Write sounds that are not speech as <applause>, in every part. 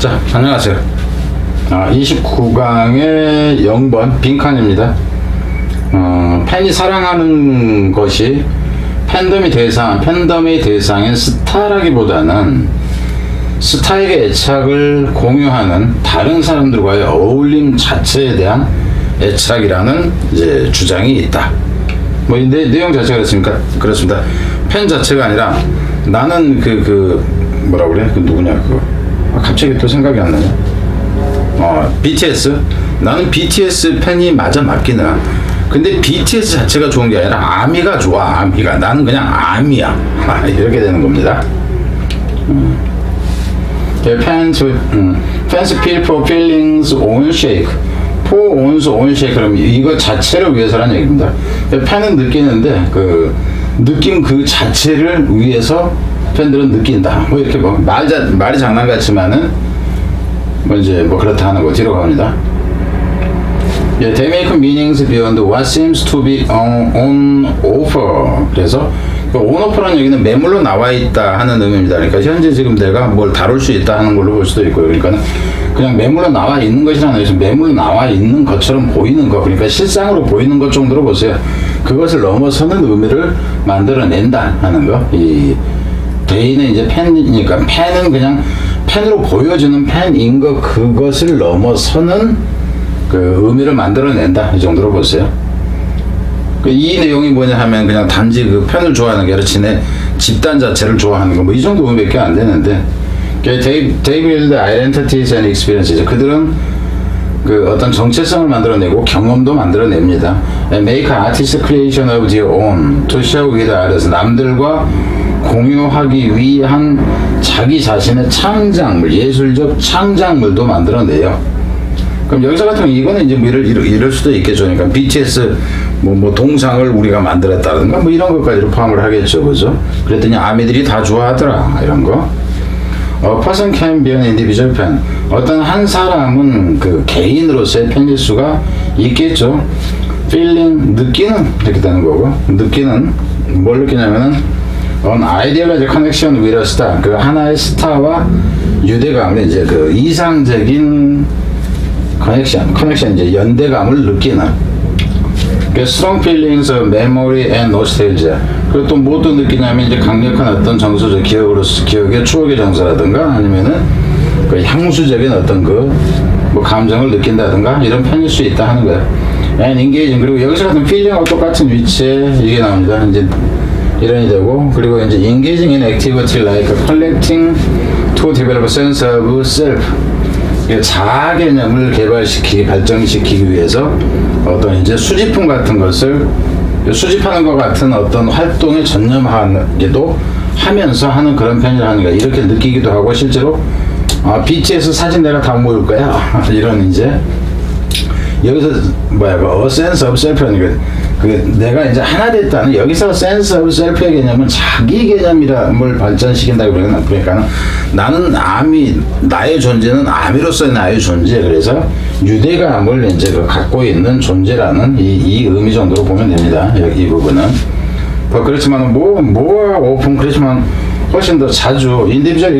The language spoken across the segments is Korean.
자, 안녕하세요. 아, 29강의 0번 빈칸입니다. 어, 팬이 사랑하는 것이 팬덤이 대상, 팬덤의 대상인 스타라기보다는 스타에게 애착을 공유하는 다른 사람들과의 어울림 자체에 대한 애착이라는 이제 주장이 있다. 뭐, 이 내, 내용 자체가 그렇습니까? 그렇습니다. 팬 자체가 아니라 나는 그, 그, 뭐라 그래? 그 누구냐, 그거. 아, 갑자기 또 생각이 안 나냐? 어, BTS. 나는 BTS 팬이 맞아 맞기는 한. 근데 BTS 자체가 좋은 게 아니라 아미가 좋아, 아미가. 나는 그냥 아미야. 아, <laughs> 이렇게 되는 겁니다. 예, fans, 음, fans feel for feelings own shake. for owns own shake. 그럼 이거 자체를 위해서라는 얘기입니다. 예, 팬은 느끼는데 그 느낌 그 자체를 위해서 팬들은 느낀다. 뭐 이렇게 뭐 말, 자, 말이 장난 같지만은 뭐 이제 뭐 그렇다 하는 거 뒤로 갑니다. 예, they make meanings beyond what seems to be on, on offer. 그래서 그 on offer라는 얘기는 매물로 나와 있다 하는 의미입니다. 그러니까 현재 지금 내가 뭘 다룰 수 있다 하는 걸로 볼 수도 있고요. 그러니까 그냥 매물로 나와 있는 것이라는 것이 매물로 나와 있는 것처럼 보이는 거. 그러니까 실상으로 보이는 것 정도로 보세요. 그것을 넘어서는 의미를 만들어낸다 하는 거. 이 데이는 이제 팬이니까 팬은 그냥 팬으로 보여주는 팬인 거 그것을 넘어서는 그 의미를 만들어낸다 이 정도로 보세요. 그이 내용이 뭐냐 하면 그냥 단지 그 팬을 좋아하는 게 아니라 지네 집단 자체를 좋아하는 거 뭐 이 정도 의미밖에 안 되는데 데이 데이빌드 아이덴티티스 앤 익스피리언스 그들은 그 어떤 정체성을 만들어내고 경험도 만들어냅니다. And make artist creation of their own to share with others. 남들과 공유하기 위한 자기 자신의 창작물, 예술적 창작물도 만들어내요. 그럼 여기서 같은 경우 이거는 이제 뭐 이럴, 이럴, 수도 있겠죠. 그러니까 BTS 뭐, 뭐 동상을 우리가 만들었다든가 뭐 이런 것까지로 포함을 하겠죠. 그죠? 그랬더니 아미들이 다 좋아하더라. 이런 거. 어, person can be an individual fan. 어떤 한 사람은 그 개인으로서의 팬일 수가 있겠죠. feeling, 느끼는 이렇게 되는 거고, 느끼는 뭘 느끼냐면은 on idealized connection with a star. 그 하나의 스타와 유대감을 이제 그 이상적인 커넥션, 커넥션 이제 연대감을 느끼는 그 strong feelings of memory and nostalgia. 그리고 또 뭐도 느끼냐면 이제 강력한 어떤 정서적 기억으로서 기억의 추억의 정서라든가 아니면은 그 향수적인 어떤 그 뭐 감정을 느낀다든가 이런 편일 수 있다 하는 거예요. and engaging 그리고 여기서 같은 feeling하고 똑같은 위치에 이게 나옵니다. 이제 이런이 되고 그리고 이제 engaging in activity like collecting to develop sense of self. 이게 자아 개념을 개발시키기 발전시키기 위해서 어떤 이제 수집품 같은 것을 수집하는 것 같은 어떤 활동에 전념하기도 하면서 하는 그런 편이라는 거 이렇게 느끼기도 하고 실제로 아, BTS 사진 내가 다 모을 거야. <laughs> 이런 이제 여기서 뭐야 그 sense of self라는 그 내가 이제 하나 됐다는 여기서 of self의 개념은 자기 개념이라을 발전시킨다고 그러는 그러니까 나는 아미 나의 존재는 아미로서의 나의 존재. 그래서 유대감을 이제 그 갖고 있는 존재라는 이, 이 의미 정도로 보면 됩니다. 여기 이 부분은. 뭐 그렇지만 뭐 뭐가 오픈 그렇지만 훨씬 더 자주 인디비주얼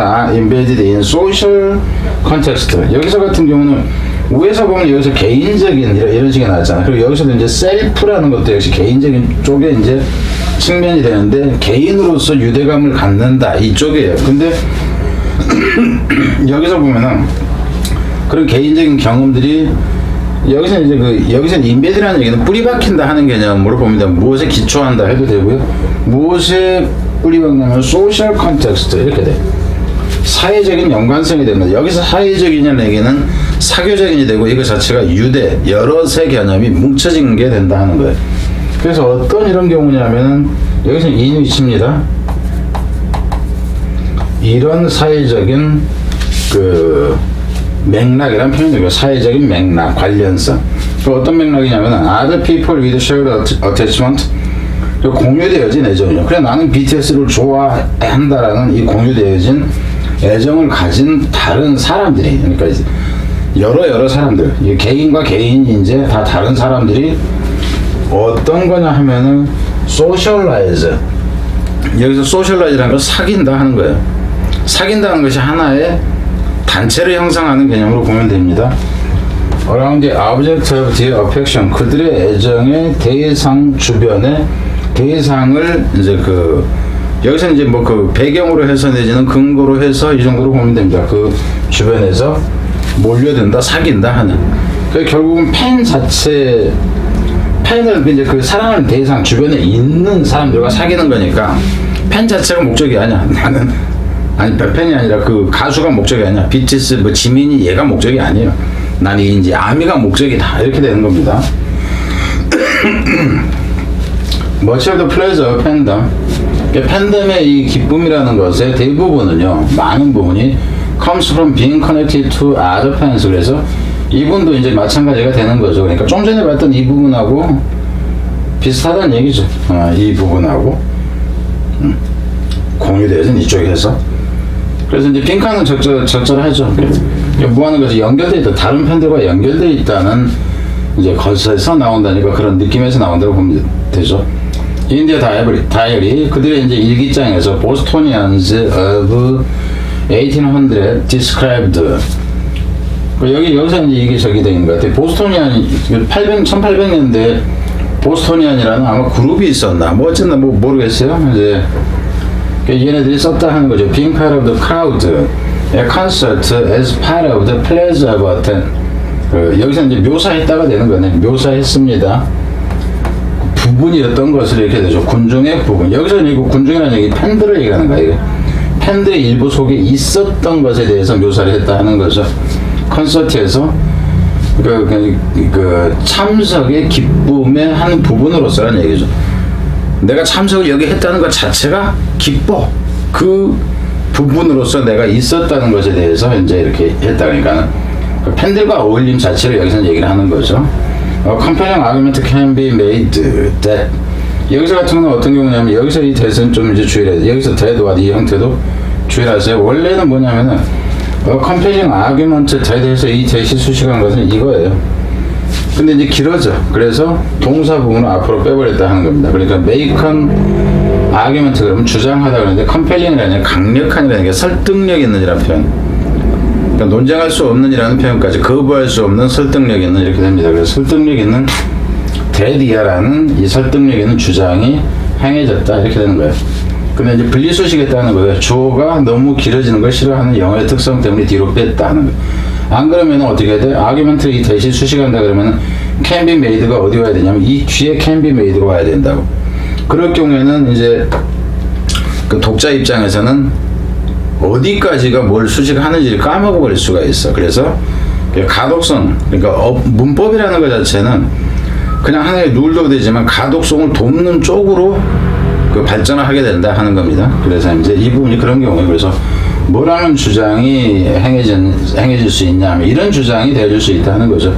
아 인베디드 인 소셜 컨텍스트 여기서 같은 경우는 위에서 보면 여기서 개인적인 이런, 식이 나왔잖아요. 그리고 여기서도 이제 셀프라는 것도 역시 개인적인 쪽에 이제 측면이 되는데 개인으로서 유대감을 갖는다 이쪽이에요. 근데 <clears throat> 여기서 보면은 그런 개인적인 경험들이 여기서 이제 그 여기서 인베드라는 얘기는 뿌리 박힌다 하는 개념으로 봅니다. 무엇에 기초한다 해도 되고요. 무엇에 뿌리 박냐면 소셜 컨텍스트 이렇게 돼. 사회적인 연관성이 됩니다. 여기서 사회적이냐는 얘기는 사교적인이 되고 이거 자체가 유대 여러 세 개념이 뭉쳐진 게 된다 하는 거예요. 그래서 어떤 이런 경우냐면은 여기서 인 위치입니다. 이런 사회적인 그 맥락이란 표현이고 사회적인 맥락 관련성. 그 어떤 맥락이냐면 other people with shared attachment 그 공유되어진 애정이요. 그래 나는 BTS를 좋아한다라는 이 공유되어진 애정을 가진 다른 사람들이 그러니까 여러 여러 사람들 이 개인과 개인이 이제 다 다른 사람들이 어떤 거냐 하면은 소셜라이즈 여기서 소셜라이즈라는 걸 사귄다 하는 거예요. 사귄다는 것이 하나의 단체를 형성하는 개념으로 보면 됩니다. Around the object of their affection 그들의 애정의 대상 주변에 대상을 이제 그 여기서 이제 뭐 그 배경으로 해서 내지는 근거로 해서 이 정도로 보면 됩니다. 그 주변에서 몰려든다, 사귄다 하는. 그 결국은 팬 자체 팬을 이제 그 사랑하는 대상 주변에 있는 사람들과 사귀는 거니까 팬 자체가 목적이 아니야. <laughs> 나는 아니 팬이 아니라 그 가수가 목적이 아니야. BTS 뭐 지민이 얘가 목적이 아니에요. 난 이제 아미가 목적이다 이렇게 되는 겁니다. <clears throat> Much of the 그러니까 팬덤의 이 기쁨이라는 것의 대부분은요 많은 부분이 comes from being connected to other fans 그래서 이분도 이제 마찬가지가 되는 거죠. 그러니까 좀 전에 봤던 이 부분하고 비슷하다는 얘기죠. 어, 이 부분하고. 음, 공유되어진 이쪽에서. 그래서 이제 핑크는 적절, 적절하죠. 그러니까 무하는 것이 연결되어 있다. 다른 팬들과 연결되어 있다는 이제 것에서 나온다니까 그런 느낌에서 나온다고 보면 되죠. 인디아 다이어리, 다이어리. 그들의 이제 일기장에서 보스토니안즈 of 1800 described 그 여기 여기서 이제 이게 저기 되는 것 같아요. 보스토니안 800 1800년대 보스토니안이라는 아마 그룹이 있었나 뭐 어쨌나 뭐 모르겠어요. 이제 그 얘네들이 썼다 하는 거죠. Being part of the crowd, a concert as part of the pleasure of attend. 그 여기서 이제 묘사했다가 되는 거네. 묘사했습니다. 부분이었던 것을 이렇게 되죠. 군중의 부분. 여기서는 이거 군중이라는 얘기 팬들을 얘기하는. 이게. 팬들의 일부 속에 있었던 것에 대해서 묘사를 했다 하는 거죠. 콘서트에서 그, 그, 그 참석의 기쁨의 한 부분으로서라는 얘기죠. 내가 참석을 여기 했다는 것 자체가 기뻐. 그 부분으로서 내가 있었다는 것에 대해서 이제 이렇게 했다. 그러니까 그 팬들과 어울림 자체를 여기서 얘기를 하는 거죠. 어, compelling argument can be made that 여기서 같은 경우는 어떤 경우냐면 여기서 이 대선 좀 이제 주의를 해야 돼. 여기서 대도와 이 형태도 주의를 하세요. 원래는 뭐냐면은 어, compelling argument 대대에서 이 대시 수식한 것은 이거예요. 근데 이제 길어져. 그래서 동사 부분을 앞으로 빼버렸다 하는 겁니다. 그러니까 an argument 그러면 주장하다 그러는데 compelling이라는 강력한이라는 게 설득력 있는이라는 표현. 그러니까 논쟁할 수 없는이라는 표현까지 거부할 수 없는 설득력 있는 이렇게 됩니다. 그래서 설득력 있는 대디아라는 이 설득력 있는 주장이 행해졌다 이렇게 되는 거예요. 근데 이제 분리수식했다는 거예요. 주어가 너무 길어지는 걸 싫어하는 영어의 특성 때문에 뒤로 뺐다 하는 거예요. 안 그러면 어떻게 돼? 아규멘트를 이 대신 수식한다 그러면 can be made가 어디 와야 되냐면 이 뒤에 can be made가 와야 된다고. 그럴 경우에는 이제 그 독자 입장에서는 어디까지가 뭘 수식하는지를 까먹어버릴 수가 있어. 그래서 가독성, 그러니까 어, 문법이라는 것 자체는 그냥 하나의 룰도 되지만 가독성을 돕는 쪽으로 그 발전을 하게 된다 하는 겁니다. 그래서 이제 이 부분이 그런 경우에 그래서 뭐라는 주장이 행해진, 행해질 수 있냐 면 이런 주장이 되어줄 수 있다는 거죠.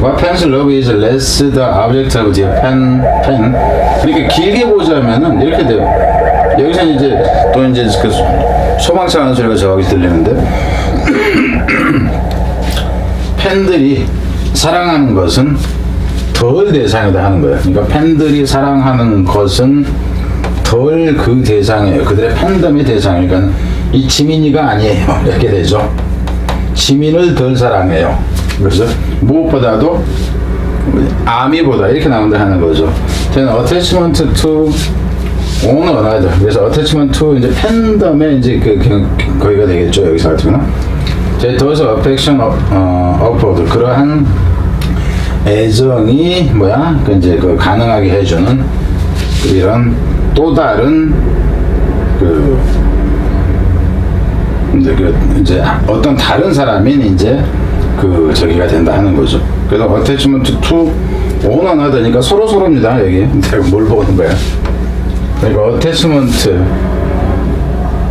What fans love is less the object of their fan, fan. 이렇게 길게 보자면은 이렇게 돼요. 여기서 이제 또 이제 그 소방차 하는 소리가 저기 들리는데 <clears throat> 팬들이 사랑하는 것은 덜 대상이다 하는 거예요. 그러니까 팬들이 사랑하는 것은 덜 그 대상이에요. 그들의 팬덤의 대상이에요. 그러니까 이 지민이가 아니에요. <laughs> 이렇게 되죠. 지민을 덜 사랑해요. 그래서 무엇보다도 아미보다 이렇게 나온다 하는 거죠. 저는 attachment. 그래서 attachment 이제 팬덤의 이제 그, 그 거기가 되겠죠. 여기서 경우는. 제 더서 of, 어, upward 그러한 애정이 뭐야? 그 이제 그 가능하게 해주는 이런 또 다른 그 이제 그 이제 어떤 다른 사람인 이제 그 저기가 된다 하는 거죠. 그래서 attachment to own another니까 서로 서로입니다. 여기 <laughs> 내가 뭘 보는 거야? 그러니까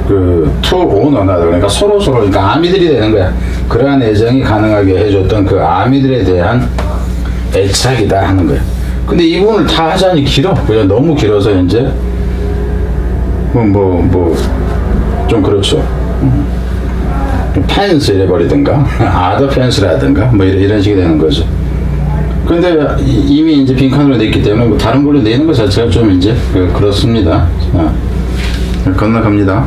그 to own another 그러니까 서로 서로 그러니까 아미들이 되는 거야. 그러한 애정이 가능하게 해줬던 그 아미들에 대한 애착이다 하는 거야. 근데 이 부분을 다 하자니 길어. 그냥 너무 길어서 이제 뭐 뭐 뭐 좀 그렇죠. 펜스 이래버리든가 <laughs> 아더 펜스라든가 뭐 이런, 이런 식이 되는 거죠. 근데 이- 이미 이제 빈칸으로 냈기 때문에 뭐 다른 걸로 내는 것 자체가 좀 이제 그- 그렇습니다. 자, 건너갑니다.